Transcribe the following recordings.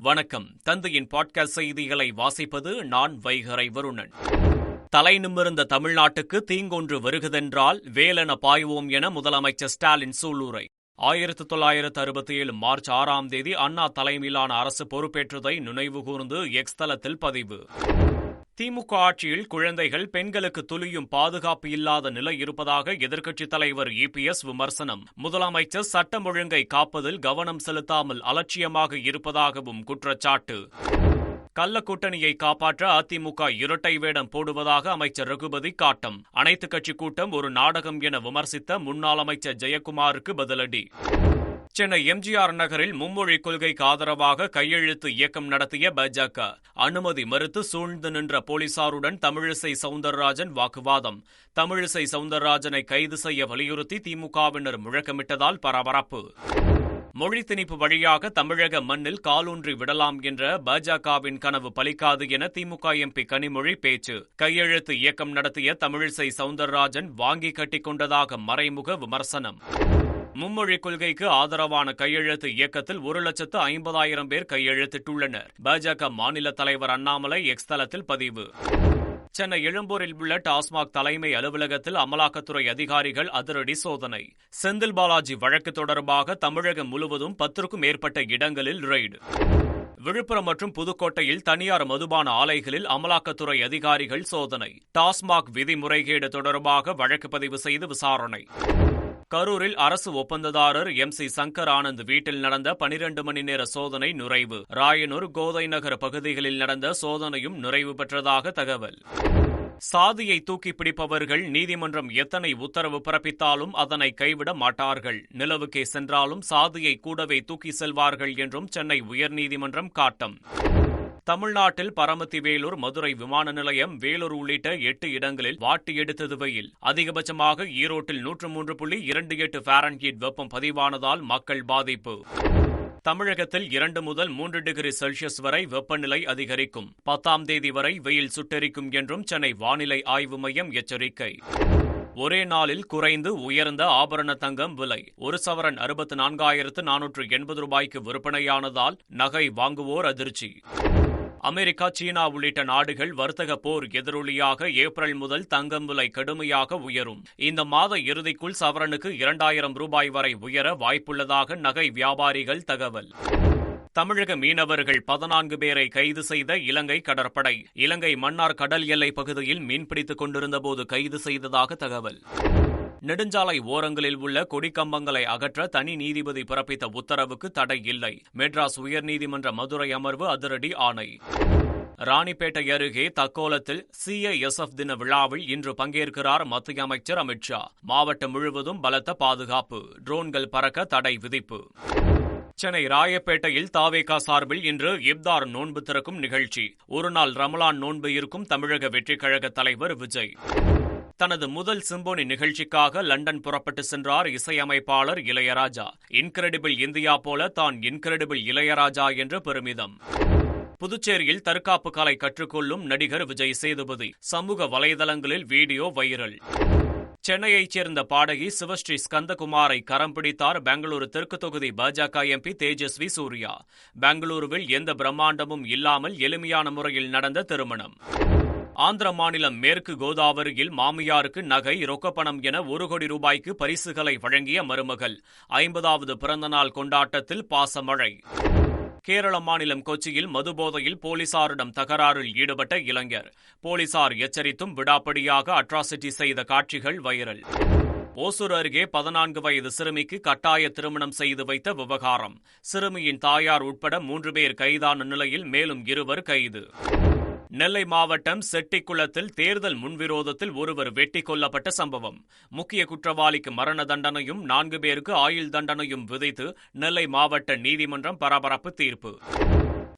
வணக்கம். தந்தையின் பாட்காஸ்ட் செய்திகளை வாசிப்பது நான் வைகரை வருணன். தலை நிமிர்ந்த தமிழ்நாட்டுக்கு தீங்கொன்று வருகுதென்றால் வேலென பாய்வோம் என முதலமைச்சர் ஸ்டாலின் சூளுரை ஆயிரத்து தொள்ளாயிரத்து அறுபத்தி ஏழு மார்ச் ஆறாம் தேதி அண்ணா தலைமையிலான அரசு பொறுப்பேற்றதை நினைவுகூர்ந்து எக்ஸ் தளத்தில் பதிவு. திமுக ஆட்சியில் குழந்தைகள் பெண்களுக்கு துளியும் பாதுகாப்பு இல்லாத நிலை இருப்பதாக எதிர்க்கட்சித் தலைவர் இபிஎஸ் விமர்சனம். முதலமைச்சர் சட்டம் ஒழுங்கை காப்பதில் கவனம் செலுத்தாமல் அலட்சியமாக இருப்பதாகவும் குற்றச்சாட்டு. கள்ள கூட்டணியை காப்பாற்ற அதிமுக இரட்டை வேடம் போடுவதாக அமைச்சர் ரகுபதி காட்டம். அனைத்துக் கட்சி கூட்டம் ஒரு நாடகம் என விமர்சித்த முன்னாள் அமைச்சர் ஜெயக்குமாருக்கு பதிலடி. சென்னை எம்ஜிஆர் நகரில் மும்மொழி கொள்கைக்கு ஆதரவாக கையெழுத்து இயக்கம் நடத்திய பாஜக. அனுமதி மறுத்து சூழ்ந்து நின்ற போலீசாருடன் தமிழிசை சவுந்தரராஜன் வாக்குவாதம். தமிழிசை சவுந்தரராஜனை கைது செய்ய வலியுறுத்தி திமுகவினர் முழக்கமிட்டதால் பரபரப்பு. மொழி திணிப்பு வழியாக தமிழக மண்ணில் காலூன்றி விடலாம் என்ற பாஜகவின் கனவு பலிக்காது என திமுக எம்பி கனிமொழி பேச்சு. கையெழுத்து இயக்கம் நடத்திய தமிழிசை சவுந்தரராஜன் வாங்கி கட்டிக் கொண்டதாக மறைமுக விமர்சனம். மும்மொழி கொள்கைக்கு ஆதரவான கையெழுத்து இயக்கத்தில் ஒரு லட்சத்து ஐம்பதாயிரம் பேர் கையெழுத்திட்டுள்ளனர். பாஜக மாநில தலைவர் அண்ணாமலை எக்ஸ் தளத்தில் பதிவு. சென்னை எழும்பூரில் உள்ள டாஸ்மாக் தலைமை அலுவலகத்தில் அமலாக்கத்துறை அதிகாரிகள் அதிரடி சோதனை. செந்தில் பாலாஜி வழக்கு தொடர்பாக தமிழகம் முழுவதும் பத்திற்கும் மேற்பட்ட இடங்களில் ரெய்டு. விழுப்புரம் மற்றும் புதுக்கோட்டையில் தனியார் மதுபான ஆலைகளில் அமலாக்கத்துறை அதிகாரிகள் சோதனை. டாஸ்மாக் விதிமுறைகேடு தொடர்பாக வழக்கு பதிவு செய்து விசாரணை. கரூரில் அரசு ஒப்பந்ததாரர் எம் சி சங்கர் ஆனந்த் வீட்டில் நடந்த பனிரண்டு மணி நேர சோதனை நுழைவு ராயனூர் கோதை நகர் பகுதிகளில் நடந்த சோதனையும் நிறைவு பெற்றதாக தகவல். சாதியை தூக்கி பிடிப்பவர்கள் நீதிமன்றம் எத்தனை உத்தரவு பிறப்பித்தாலும் அதனை கைவிட மாட்டார்கள். நிலவுக்கே சென்றாலும் சாதியை கூடவே தூக்கி செல்வார்கள் என்றும் சென்னை உயர்நீதிமன்றம் காட்டம். தமிழ்நாட்டில் பரமத்தி வேலூர் மதுரை விமான நிலையம் வேலூர் உள்ளிட்ட எட்டு இடங்களில் வாட்டி எடுத்தது வெயில் அதிகபட்சமாக ஈரோட்டில் நூற்று மூன்று புள்ளி இரண்டு எட்டு ஃபாரன்ஹீட் வெப்பம் பதிவானதால் மக்கள் பாதிப்பு. தமிழகத்தில் இரண்டு முதல் மூன்று டிகிரி செல்சியஸ் வரை வெப்பநிலை அதிகரிக்கும். பத்தாம் தேதி வரை வெயில் சுட்டெரிக்கும் என்றும் சென்னை வானிலை ஆய்வு மையம் எச்சரிக்கை. ஒரே நாளில் குறைந்து உயர்ந்த ஆபரண தங்கம் விலை ஒரு சவரன் அறுபத்து நான்காயிரத்து நானூற்று எண்பது ரூபாய்க்கு விற்பனையானதால் நகை வாங்குவோர் அதிர்ச்சி. அமெரிக்கா சீனா உள்ளிட்ட நாடுகள் வர்த்தக போர் எதிரொலியாக ஏப்ரல் முதல் தங்கம் விலை கடுமையாக உயரும். இந்த மாத இறுதிக்குள் சவரனுக்கு இரண்டாயிரம் ரூபாய் வரை உயர வாய்ப்புள்ளதாக நகை வியாபாரிகள் தகவல். தமிழக மீனவர்கள் பதினான்கு பேரை கைது செய்த இலங்கை கடற்படை. இலங்கை மன்னார் கடல் எல்லை பகுதியில் மீன்பிடித்துக் கொண்டிருந்தபோது கைது செய்ததாக தகவல். நெடுஞ்சாலை ஓரங்களில் உள்ள கொடிக்கம்பங்களை அகற்ற தனி நீதிபதி பிறப்பித்த உத்தரவுக்கு தடை இல்லை. மெட்ராஸ் உயர்நீதிமன்ற மதுரை அமர்வு அதிரடி ஆணை. ராணிப்பேட்டை அருகே தக்கோலத்தில் சிஐஎஸ்எஃப் தின விழாவில் இன்று பங்கேற்கிறார் மத்திய அமைச்சர் அமித்ஷா மாவட்டம் முழுவதும் பலத்த பாதுகாப்பு. ட்ரோன்கள் பறக்க தடை விதிப்பு. சென்னை ராயப்பேட்டையில் தாவேகா சார்பில் இன்று இப்தார் நோன்பு திறக்கும் நிகழ்ச்சி. ஒருநாள் ரமலான் நோன்பு இருக்கும் தமிழக வெற்றிக் கழக தலைவர் விஜய். தனது முதல் சிம்போனி நிகழ்ச்சிக்காக லண்டன் புறப்பட்டு சென்றார் இசையமைப்பாளர் இளையராஜா. இன்கிரெடிபிள் இந்தியா போல தான் இன்கிரெடிபிள் இளையராஜா என்று பெருமிதம். புதுச்சேரியில் தற்காப்பு கலை கற்றுக்கொள்ளும் நடிகர் விஜய் சேதுபதி சமூக வலைதளங்களில் வீடியோ வைரல். சென்னையைச் சேர்ந்த பாடகி சிவஸ்ரீ ஸ்கந்தகுமாரை கரம் பிடித்தார் பெங்களூரு தெற்கு தொகுதி பாஜக எம்பி தேஜஸ்வி சூர்யா. பெங்களூருவில் எந்த பிரம்மாண்டமும் இல்லாமல் எளிமையான முறையில் நடந்த திருமணம். ஆந்திர மாநிலம் மேற்கு கோதாவரியில் மாமியாருக்கு நகை ரொக்கப்பணம் என ஒரு கோடி ரூபாய்க்கு பரிசுகளை வழங்கிய மருமகள். ஐம்பதாவது பிறந்தநாள் கொண்டாட்டத்தில் பாசமழை. கேரள மாநிலம் கொச்சியில் மதுபோதையில் போலீசாரிடம் தகராறில் ஈடுபட்ட இளைஞர். போலீசார் எச்சரித்தும் விடாப்படியாக அட்ராசிட்டி செய்த காட்சிகள் வைரல். ஓசூர் அருகே பதினான்கு வயது சிறுமிக்கு கட்டாய திருமணம் செய்து வைத்த விவகாரம். சிறுமியின் தாயார் உட்பட மூன்று பேர் கைதான நிலையில் மேலும் இருவர் கைது. நெல்லை மாவட்டம் செட்டிக்குளத்தில் தேர்தல் முன்விரோதத்தில் ஒருவர் வெட்டி கொல்லப்பட்ட சம்பவம். முக்கிய குற்றவாளிக்கு மரண தண்டனையும் நான்கு பேருக்கு ஆயுள் தண்டனையும் விதித்து நெல்லை மாவட்ட நீதிமன்றம் பரபரப்பு தீர்ப்பு.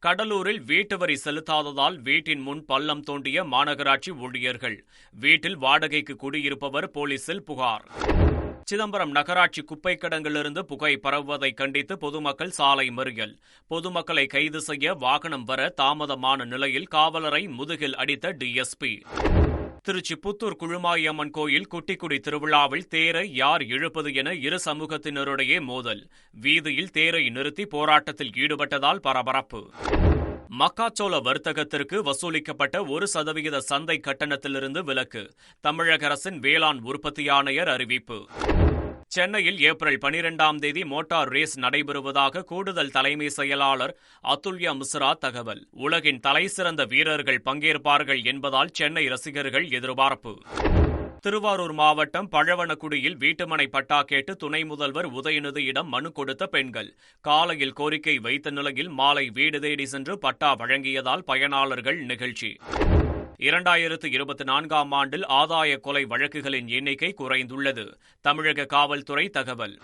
கடலூரில் வீட்டு வரி செலுத்தாததால் வீட்டின் முன் பள்ளம் தோண்டிய மாநகராட்சி ஊழியர்கள். வீட்டில் வாடகைக்கு குடியிருப்பவர் போலீசில் புகார். சிதம்பரம் நகராட்சி குப்பை கிடங்கிலிருந்து புகை பரவுவதை கண்டித்து பொதுமக்கள் சாலை மறியல். பொதுமக்களை கைது செய்ய வாகனம் வர தாமதமான நிலையில் காவலரை முதுகில் அடித்த டிஎஸ்பி திருச்சி புத்தூர் குழுமாயம்மன் கோயில் குட்டிக்குடி திருவிழாவில் தேரை யார் இழுப்பது என இரு சமூகத்தினருடைய மோதல். வீதியில் தேரை நிறுத்தி போராட்டத்தில் ஈடுபட்டதால் பரபரப்பு. மக்காச்சோள வர்த்தகத்திற்கு வசூலிக்கப்பட்ட ஒரு சதவிகித சந்தை கட்டணத்திலிருந்து விலக்கு. தமிழக அரசின் வேளாண் உற்பத்தி ஆணையர் அறிவிப்பு. சென்னையில் ஏப்ரல் பனிரெண்டாம் தேதி மோட்டார் ரேஸ் நடைபெறுவதாக கூடுதல் தலைமை செயலாளர் அதுல்யா மிஸ்ரா தகவல். உலகின் தலைசிறந்த வீரர்கள் பங்கேற்பார்கள் என்பதால் சென்னை ரசிகர்கள் எதிர்பார்ப்பு. திருவாரூர் மாவட்டம் பழவனக்குடியில் வீட்டுமனை பட்டா கேட்டு துணை முதல்வர் உதயநிதியிடம் மனு கொடுத்த பெண்கள். காலையில் கோரிக்கை வைத்த நிலையில் மாலை வீடு தேடி சென்று பட்டா வழங்கியதால் பயனாளர்கள் நிகழ்ச்சி. இரண்டாயிரத்து இருபத்தி நான்காம் ஆண்டில் ஆதாய கொலை வழக்குகளின் எண்ணிக்கை குறைந்துள்ளது. தமிழக காவல்துறை தகவல்.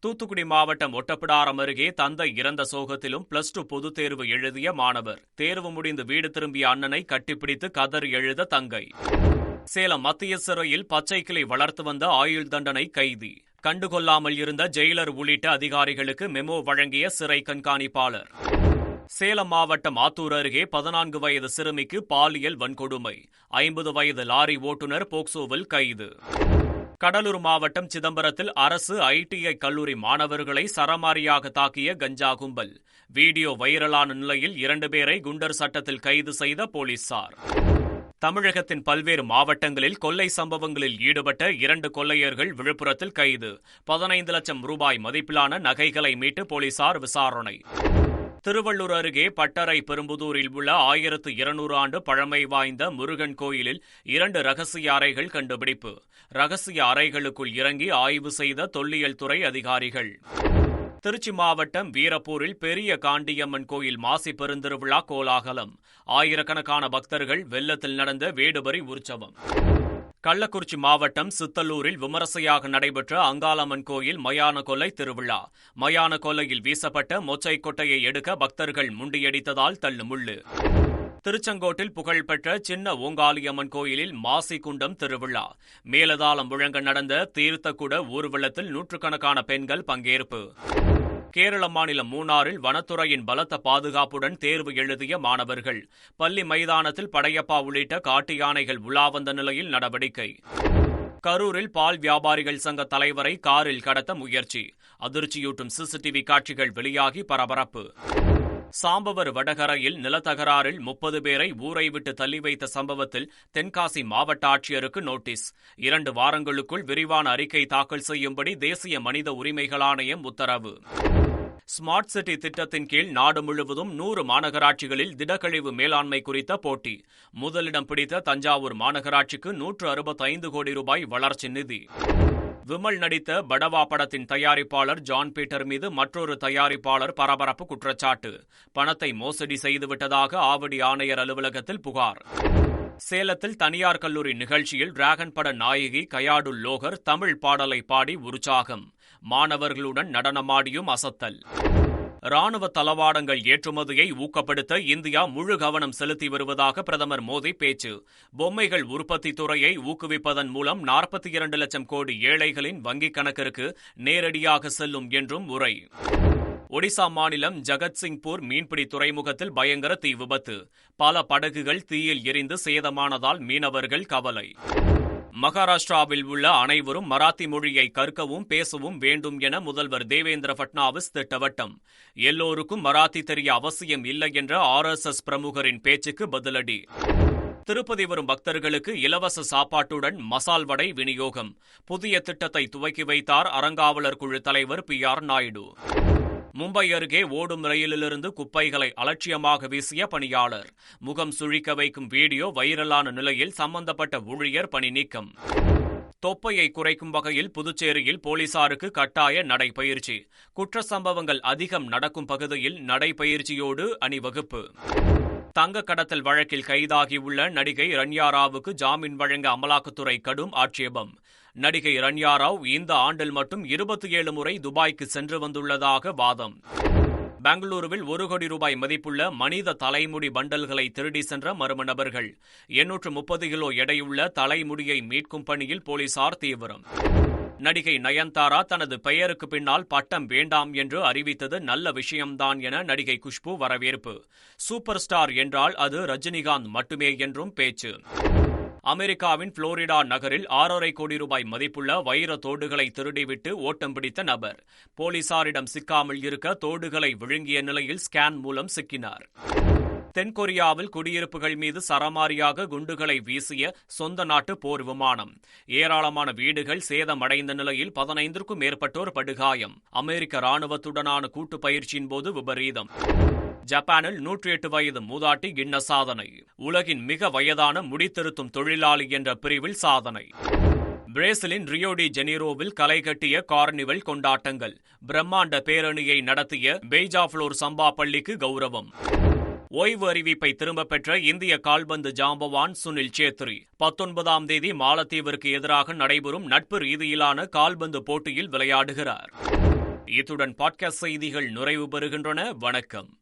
தூத்துக்குடி மாவட்டம் ஒட்டப்பிடாரம் அருகே தந்தை இறந்த சோகத்திலும் பிளஸ் டூ பொதுத் தேர்வு எழுதிய மாணவர். தேர்வு முடிந்து வீடு திரும்பிய அண்ணனை கட்டிப்பிடித்து கதறி எழுத தங்கை. சேலம் மத்திய சிறையில் பச்சை கிளை வளர்த்து வந்த ஆயுள் தண்டனை கைதி. கண்டுகொள்ளாமல் இருந்த ஜெயிலர் உள்ளிட்ட அதிகாரிகளுக்கு மெமோ வழங்கிய சிறை கண்காணிப்பாளர். சேலம் மாவட்டம் ஆத்தூர் அருகே பதினான்கு வயது சிறுமிக்கு பாலியல் வன்கொடுமை. ஐம்பது வயது லாரி ஓட்டுநர் போக்சோவில் கைது. கடலூர் மாவட்டம் சிதம்பரத்தில் அரசு ஐடிஐ கல்லூரி மாணவர்களை சரமாரியாக தாக்கிய கஞ்சா கும்பல். வீடியோ வைரலான நிலையில் இரண்டு பேரை குண்டர் சட்டத்தில் கைது செய்த போலீசார். தமிழகத்தின் பல்வேறு மாவட்டங்களில் கொள்ளை சம்பவங்களில் ஈடுபட்ட இரண்டு கொள்ளையர்கள் விழுப்புரத்தில் கைது. பதினைந்து லட்சம் ரூபாய் மதிப்பிலான நகைகளை மீட்டு போலீசார் விசாரணை. திருவள்ளூர் அருகே பட்டறை பெரும்புதூரில் உள்ள ஆயிரத்து இருநூறு ஆண்டு பழமை வாய்ந்த முருகன் கோயிலில் இரண்டு ரகசிய அறைகள் கண்டுபிடிப்பு. ரகசிய அறைகளுக்குள் இறங்கி ஆய்வு செய்த தொல்லியல் துறை அதிகாரிகள். திருச்சி மாவட்டம் வீரப்பூரில் பெரிய காண்டியம்மன் கோயில் மாசி பெருந்திருவிழா கோலாகலம். ஆயிரக்கணக்கான பக்தர்கள் வெள்ளத்தில் நடந்த வேடுபரி உற்சவம். கள்ளக்குறிச்சி மாவட்டம் சித்தலூரில் விமரிசையாக நடைபெற்ற அங்காளம்மன் கோயில் மயான கொலை திருவிழா. மயான கொலையில் வீசப்பட்ட மொச்சை கொட்டையை எடுக்க பக்தர்கள் முண்டியடித்ததால் தள்ளுமுள்ளு. திருச்செங்கோட்டில் புகழ்பெற்ற சின்ன ஓங்காளியம்மன் கோயிலில் மாசி குண்டம் திருவிழா. மேலதாளம் முழங்க நடந்த தீர்த்தக்குட ஊர்வலத்தில் நூற்றுக்கணக்கான பெண்கள் பங்கேற்பு. கேரள மாநிலம் மூணாறில் வனத்துறையின் பலத்த பாதுகாப்புடன் தேர்வு எழுதிய மாணவர்கள் பள்ளி மைதானத்தில் படையப்பா உள்ளிட்ட காட்டு யானைகள் உலா வந்த நிலையில் நடவடிக்கை. கரூரில் பால் வியாபாரிகள் சங்க தலைவரை காரில் கடத்த முயற்சி. அதிர்ச்சியூட்டும் சிசிடிவி காட்சிகள் வெளியாகி பரபரப்பு. சாம்பவர் வடகரையில் நிலத்தகராறில் முப்பது பேரை ஊரை விட்டு தள்ளி வைத்த சம்பவத்தில் தென்காசி மாவட்ட ஆட்சியருக்கு நோட்டீஸ். இரண்டு வாரங்களுக்குள் விரிவான அறிக்கை தாக்கல் செய்யும்படி தேசிய மனித உரிமைகள் ஆணையம் உத்தரவு. ஸ்மார்ட் சிட்டி திட்டத்தின் கீழ் நாடு முழுவதும் நூறு மாநகராட்சிகளில் திடக்கழிவு மேலாண்மை குறித்த போட்டி. முதலிடம் பிடித்த தஞ்சாவூர் மாநகராட்சிக்கு நூற்று அறுபத்தைந்து கோடி ரூபாய் வளர்ச்சி நிதி. விமல் நடித்த படவா படத்தின் தயாரிப்பாளர் ஜான் பீட்டர் மீது மற்றொரு தயாரிப்பாளர் பரபரப்பு குற்றச்சாட்டு. பணத்தை மோசடி செய்துவிட்டதாக ஆவடி ஆணையர் அலுவலகத்தில் புகார். சேலத்தில் தனியார் கல்லூரி நிகழ்ச்சியில் டிராகன் பட நாயகி கயாடு லோகர் தமிழ் பாடலை பாடி உற்சாகம். மாணவர்களுடன் நடனமாடியும் அசத்தல். ராணுவ தளவாடங்கள் ஏற்றுமதியை ஊக்கப்படுத்த இந்தியா முழு கவனம் செலுத்தி வருவதாக பிரதமர் மோடி பேச்சு. பொம்மைகள் உற்பத்தி துறையை ஊக்குவிப்பதன் மூலம் நாற்பத்தி இரண்டு லட்சம் கோடி ஏழைகளின் வங்கிக் கணக்கிற்கு நேரடியாக செல்லும் என்றும் உரை. ஒடிசா மாநிலம் ஜகத்சிங்பூர் மீன்பிடி துறைமுகத்தில் பயங்கர தீ விபத்து. பல படகுகள் தீயில் எரிந்து சேதமானதால் மீனவர்கள் கவலை. மகாராஷ்டிராவில் உள்ள அனைவரும் மராத்தி மொழியை கற்கவும் பேசவும் வேண்டும் என முதல்வர் தேவேந்திர பட்னாவிஸ் திட்டவட்டம். எல்லோருக்கும் மராத்தி தெரிய அவசியம் இல்லை என்ற ஆர் எஸ் எஸ் பிரமுகரின் பேச்சுக்கு பதிலடி. திருப்பதி வரும் பக்தர்களுக்கு இலவச சாப்பாட்டுடன் மசால் வடை விநியோகம். புதிய திட்டத்தை துவக்கி வைத்தார் அறங்காவலர் குழு தலைவர் பி ஆர் நாயுடு. மும்பை அருகே ஓடும் ரயிலிலிருந்து குப்பைகளை அலட்சியமாக வீசிய பணியாளர். முகம் சுழிக்க வைக்கும் வீடியோ வைரலான நிலையில் சம்பந்தப்பட்ட ஊழியர் பணி நீக்கம். தொப்பையை குறைக்கும் வகையில் புதுச்சேரியில் போலீசாருக்கு கட்டாய நடைபயிற்சி. குற்ற சம்பவங்கள் அதிகம் நடக்கும் பகுதியில் நடைபயிற்சியோடு அணிவகுப்பு. தங்க கடத்தல் வழக்கில் கைதாகியுள்ள நடிகை ரன்யா ராவுக்கு ஜாமீன் வழங்க அமலாக்கத்துறை கடும் ஆட்சேபம். நடிகை ரன்யா ராவ் இந்த ஆண்டில் மட்டும் இருபத்தி ஏழு முறை துபாய்க்கு சென்று வந்துள்ளதாக வாதம். பெங்களூருவில் ஒரு கோடி ரூபாய் மதிப்புள்ள மனித தலைமுடி பண்டல்களை திருடி சென்ற மர்ம நபர்கள். எண்ணூற்று முப்பது கிலோ எடையுள்ள தலைமுடியை மீட்கும் பணியில் போலீசார் தீவிரம். நடிகை நயன்தாரா தனது பெயருக்கு பின்னால் பட்டம் வேண்டாம் என்று அறிவித்தது நல்ல விஷயம்தான் என நடிகை குஷ்பு வரவேற்பு. சூப்பர் ஸ்டார் என்றால் அது ரஜினிகாந்த் மட்டுமே என்றும் பேச்சு. அமெரிக்காவின் புளோரிடா நகரில் ஆறரை கோடி ரூபாய் மதிப்புள்ள வைர தோடுகளை திருடிவிட்டு ஓட்டம் பிடித்த நபர். போலீசாரிடம் சிக்காமல் இருக்க தோடுகளை விழுங்கிய நிலையில் ஸ்கேன் மூலம் சிக்கினார். தென்கொரியாவில் குடியிருப்புகள் மீது சரமாரியாக குண்டுகளை வீசிய சொந்த நாட்டு போர் விமானம். ஏராளமான வீடுகள் சேதமடைந்த நிலையில் பதினைந்திற்கும் மேற்பட்டோர் படுகாயம். அமெரிக்க ராணுவத்துடனான கூட்டு பயிற்சியின் போது விபரீதம். ஜப்பானில் நூற்றி எட்டு வயது மூதாட்டி கிண்ண சாதனை. உலகின் மிக வயதான முடித்திருத்தும் தொழிலாளி என்ற பிரிவில் சாதனை. பிரேசிலின் ரியோடி ஜெனீரோவில் களை கட்டிய கார்னிவல் கொண்டாட்டங்கள். பிரம்மாண்ட பேரணியை நடத்திய பெய்ஜாஃப்ளோர் சம்பா பள்ளிக்கு கௌரவம். ஓய்வு அறிவிப்பை திரும்பப் பெற்ற இந்திய கால்பந்து ஜாம்பவான் சுனில் சேத்ரி. பத்தொன்பதாம் தேதி மாலத்தீவிற்கு எதிராக நடைபெறும் நட்பு ரீதியிலான கால்பந்து போட்டியில் விளையாடுகிறார். இத்துடன் பாட்காஸ்ட் செய்திகள் நிறைவு பெறுகின்றன. வணக்கம்.